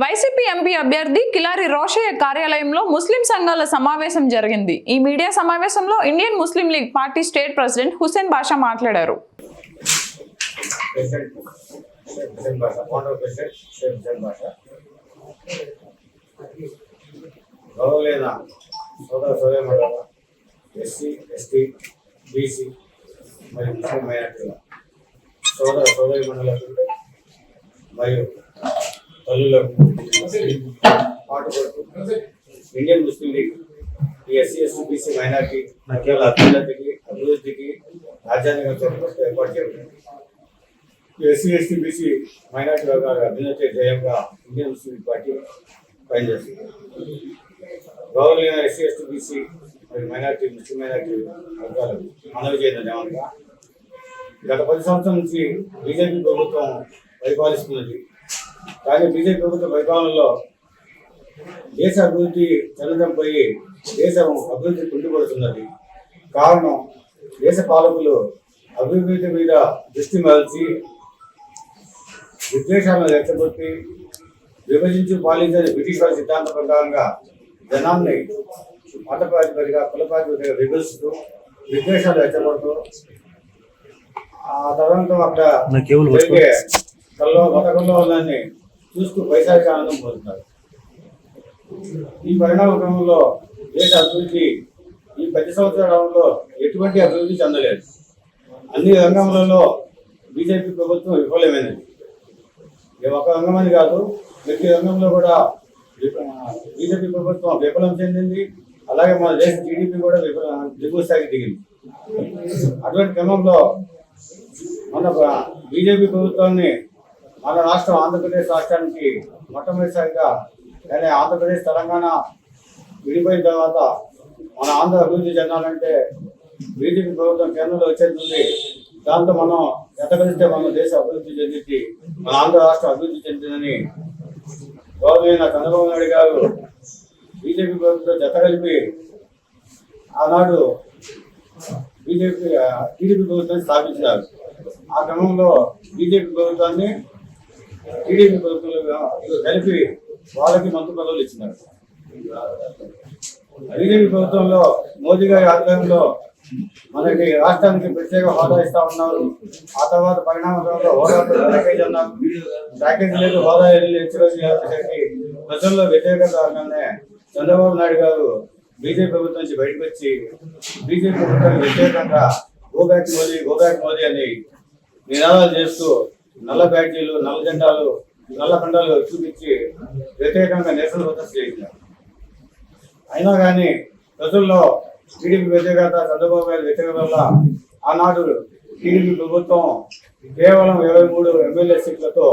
YCP MP అభ్యర్థి కిలారి రోషయ్య కార్యాలయంలో ముస్లిం సంఘాల సమావేశం జరిగింది ఈ మీడియా సమావేశంలో Indian Muslim league party state president Hussain Basha మాట్లాడారు ఎస్సీ ఎస్టీ బీసీ మరియు సోదర సోదరి మండలకు మరియు తల్లులకు పాటుపడుతూ ఇండియన్ ముస్లిం లీగ్ ఈ ఎస్సీ ఎస్టీ బీసీ మైనార్టీ మధ్యల అభ్యున్నతికి అభివృద్ధికి రాజ్యాంగ చోటు ఏర్పాటు చేయబడింది. ఎస్సీ ఎస్టీ బీసీ మైనార్టీ వర్గాల అభ్యున్నతి ధ్యేయంగా ఇండియన్ ముస్లిం లీగ్ పార్టీ పనిచేస్తుంది. గౌరవనీయ ఎస్సీ ఎస్టీ బీసీ మరి మైనార్టీ ముస్లిం మైనార్టీ వర్గాలకు మనవి చేయడం గత పది సంవత్సరం నుంచి బీజేపీ ప్రభుత్వం పరిపాలిస్తున్నది కానీ బీజేపీ ప్రభుత్వ పరిపాలనలో దేశ అభివృద్ధి చలనం పోయి దేశం అభివృద్ధి కుంటుపడుతున్నది. కారణం దేశ పాలకులు అభివృద్ధి మీద దృష్టి మరల్చి విద్వేషాలను రెచ్చగొట్టి విభజించి పాలించని బ్రిటిష్ వారి సిద్ధాంత ప్రకారంగా జనాన్ని మత ప్రాతిపదిగా కుల ప్రాతిపదిగా విభజిస్తూ విద్వేషాలు రెచ్చగొడుతూ ఆ తర్వాత అక్కడ జరిగే కల్లో మత కల్లోలాన్ని చూస్తూ వైశాఖ ఆనందం పొందుతారు. ఈ పరిణామ క్రమంలో దేశ అభివృద్ధి ఈ పది సంవత్సరాలలో ఎటువంటి అభివృద్ధి చెందలేదు. అన్ని రంగములలో బీజేపీ ప్రభుత్వం విఫలమైనది ఇది ఒక రంగమని కాదు ప్రతి రంగంలో కూడా బీజేపీ ప్రభుత్వం విఫలం చెందింది. అలాగే మన దేశ టీడీపీ కూడా విఫల దిగువ స్థాయికి దిగింది. అటువంటి క్రమంలో మన బీజేపీ ప్రభుత్వాన్ని మన రాష్ట్రం ఆంధ్రప్రదేశ్ రాష్ట్రానికి మొట్టమొదటిసారిగా కానీ ఆంధ్రప్రదేశ్ తెలంగాణ విడిపోయిన తర్వాత మన ఆంధ్ర అభివృద్ధి చెందాలంటే బీజేపీ ప్రభుత్వం కేంద్రంలో వచ్చేది దాంతో మనం ఎతగలిస్తే మన దేశ అభివృద్ధి చెందింది మన ఆంధ్ర రాష్ట్రం అభివృద్ధి చెందిందని గౌరవమైన చంద్రబాబు నాయుడు గారు బీజేపీ ప్రభుత్వం జత కలిపి ఆనాడు బీజేపీ టీడీపీ ప్రభుత్వాన్ని స్థాపించారు ఆ క్రమంలో బీజేపీ ప్రభుత్వాన్ని టీడీపీ ప్రభుత్వంలో కలిపి వాళ్ళకి మంత్రి పదవులు ఇచ్చినారు. బీజేపీ ప్రభుత్వంలో మోదీ గారి ఆధ్వర్యంలో మనకి రాష్ట్రానికి ప్రత్యేక హోదా ఇస్తా ఉన్నారు ఆ తర్వాత పరిణామంలో హోదా ప్యాకేజ్ అన్నారు ప్యాకేజ్ లేదు హోదా లేదు. ప్రజల్లో వ్యతిరేకత కారణంగానే చంద్రబాబు నాయుడు గారు బీజేపీ ప్రభుత్వం నుంచి బయటకు వచ్చి బీజేపీ ప్రభుత్వానికి వ్యతిరేకంగా గోబ్యాక్ మోదీ గోబ్యాక్ మోదీ అని నినాదాలు చేస్తూ నల్ల బ్యాడ్జీలు నల్ల జెండాలు నల్ల కండాలు చూపించి వ్యతిరేకంగా నిరసన ప్రదర్శన చేసినారు అయినా కానీ ప్రజల్లో టీడీపీ వ్యతిరేకత చంద్రబాబు గారి వ్యతిరేకత వల్ల ఆనాడు టీడీపీ ప్రభుత్వం కేవలం ఇరవై మూడు ఎమ్మెల్యే సీట్లతో